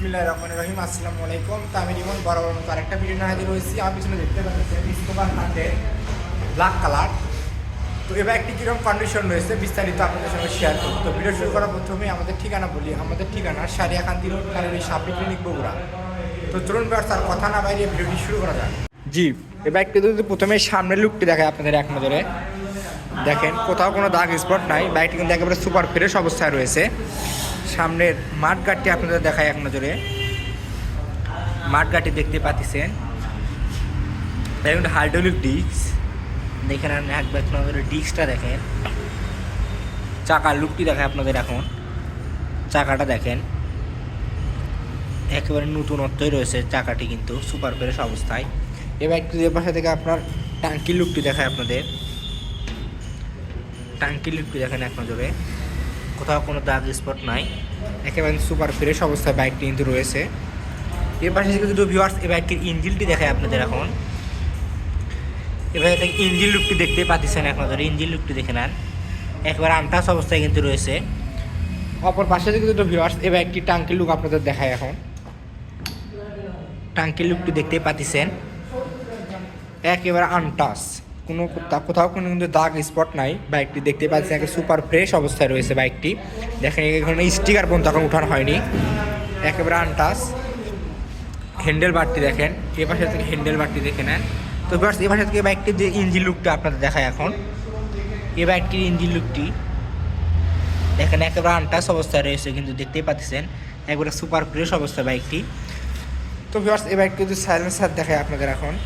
বিসমিল্লাহ রহমান রহিম, আসসালামু আলাইকুম। তো আমি রিমন বরাবর মতো আরেকটা ভিডিও নিয়ে হাজির হয়েছি। আমার পিছনে দেখতে পাচ্ছেন স্কোবার হাতে ব্ল্যাক কালার তো এবার একটি কীরকম কন্ডিশন রয়েছে, বিস্তারিত আপনাদের সঙ্গে শেয়ার করব। তো ভিডিও শুরু করার প্রথমে আমাদের ঠিকানা বলি। আমাদের ঠিকানা সারিয়াকান্তি রোড কালের সাপি ক্লিনিক বগুড়া। তো চলুন ব্যবস্থার কথা না বাইরে ভিডিওটি শুরু করা যাক। জি, এবার একটু যদি প্রথমে সামনের লুকটি দেখায় আপনাদের এক নজরে। দেখেন, কোথাও কোনো দাগ স্পট নাই। বাইকটি কিন্তু একেবারে সুপার ফ্রেশ অবস্থায় রয়েছে। সামনের মাঠ গাড়টি আপনাদের দেখায় এক নজরে। মাঠ গাড়টি দেখতে পাচ্ছেন। দেখুন হাইড্রোলিক ডিস্ক। দেখেন আপনি এক নজরে ডিস্কটা দেখেন। চাকার লুকটি দেখায় আপনাদের এখন। চাকাটা দেখেন। একেবারে নতুনত্বই রয়েছে চাকাটি কিন্তু, সুপার ফ্রেশ অবস্থায়। এবার একটু পাশে থেকে আপনার টাঙ্কি লুকটি দেখায় আপনাদের। টাঙ্কি লুকটি দেখেন এক নজরে। কোথাও কোনো দাগ স্পট নাই। একেবারে সুপার ফ্রেশ অবস্থায় বাইকটি কিন্তু রয়েছে। এর পাশে দুটো ভিউয়ার্স এই বাইকের ইঞ্জিনটি দেখায় আপনাদের এখন। এবার থেকে ইঞ্জিন লুকটি দেখতে পাচ্ছেন নজরে ইঞ্জিন লুকটি দেখে নেন। একবার আনটাস অবস্থায় কিন্তু রয়েছে। অপর পাশে দুটো ভিউয়ার্স এই বাইকটি টাঙ্কি লুক আপনাদের দেখায় এখন। টাঙ্কি লুকটি দেখতে পাচ্ছেন। একেবারে আনটাস কোনো কোথা- কোথাও কোনো কিন্তু দাগ স্পট নাই। বাইকটি দেখতে পাচ্ছেন একে সুপার ফ্রেশ অবস্থায় রয়েছে বাইকটি। দেখেন এখানে স্টিকার পর্যন্ত এখন উঠানো হয়নি। একেবারে আনটাস হ্যান্ডেল বারটি দেখেন, এ পাশে থেকে হ্যান্ডেল বারটি দেখে নেন। তো বাস এ পাশে থেকে বাইকটির যে ইঞ্জিন লুকটা আপনাদের দেখায় এখন। এ বাইকটির ইঞ্জিন লুকটি দেখেন একেবারে আনটাস অবস্থায় রয়েছে, কিন্তু দেখতেই পাচ্ছেন একবারে সুপার ফ্রেশ অবস্থা বাইকটি। তো ভিউয়ার্স এই বাইকটি যদি সাইলেন্সার দেখায় আপনাদের এখন।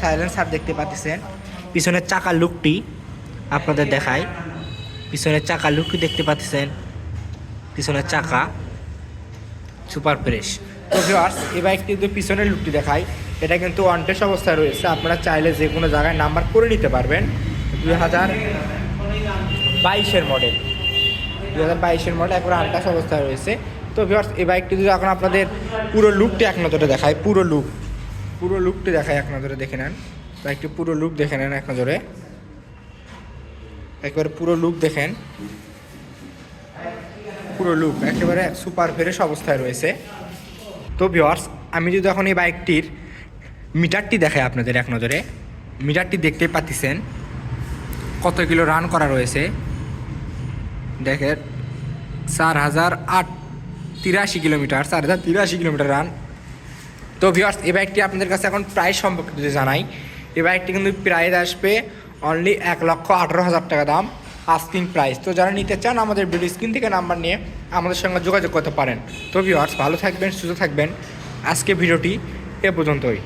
সাইলেন্সার দেখতে পাচ্ছেন। পিছনের চাকার লুকটি আপনাদের দেখায়। পিছনের চাকার লুকটি দেখতে পাচ্ছেন। পিছনের চাকা সুপার ফ্রেশ। তো ভিউয়ার্স এই বাইকটি যদি পিছনের লুকটি দেখায় এটা কিন্তু ওয়ান্টেস অবস্থায় রয়েছে। আপনারা চাইলে যে কোনো জায়গায় নাম্বার করে নিতে পারবেন। দুই হাজার বাইশের মডেল দু হাজার বাইশের মডেল একবার আনটাস অবস্থায় রয়েছে। তো ভিওয়ার্স এই বাইকটি যদি এখন আপনাদের পুরো লুকটি এক নজরে দেখায় পুরো লুক। পুরো লুকটি দেখায় এক নজরে দেখে নেন। বাইকটি পুরো লুক দেখে নেন এক নজরে একবারে পুরো লুক দেখেন। পুরো লুক একেবারে সুপার ফ্রেশ অবস্থায় রয়েছে। তো ভিওয়ার্স আমি যদি এখন এই বাইকটির মিটারটি দেখাই আপনাদের এক নজরে। মিটারটি দেখতে পাচ্ছেন কত কিলো রান করা রয়েছে। দেখেন, চার হাজার আট তিরাশি কিলোমিটার, চার হাজার তিরাশি কিলোমিটার রান তো ভিওয়ার্স এই বাইকটি আপনাদের কাছে এখন প্রায় সম্পর্কে যদি জানাই এই বাইকটি কিন্তু প্রাইস আসবে অনলি এক লক্ষ আঠারো হাজার টাকা দাম আস্কিং প্রাইস তো যারা নিতে চান আমাদের ভিডিও স্ক্রিন থেকে নাম্বার নিয়ে আমাদের সঙ্গে যোগাযোগ করতে পারেন। তো ভিওয়ার্স ভালো থাকবেন, সুস্থ থাকবেন। আজকে ভিডিওটি এ পর্যন্তই।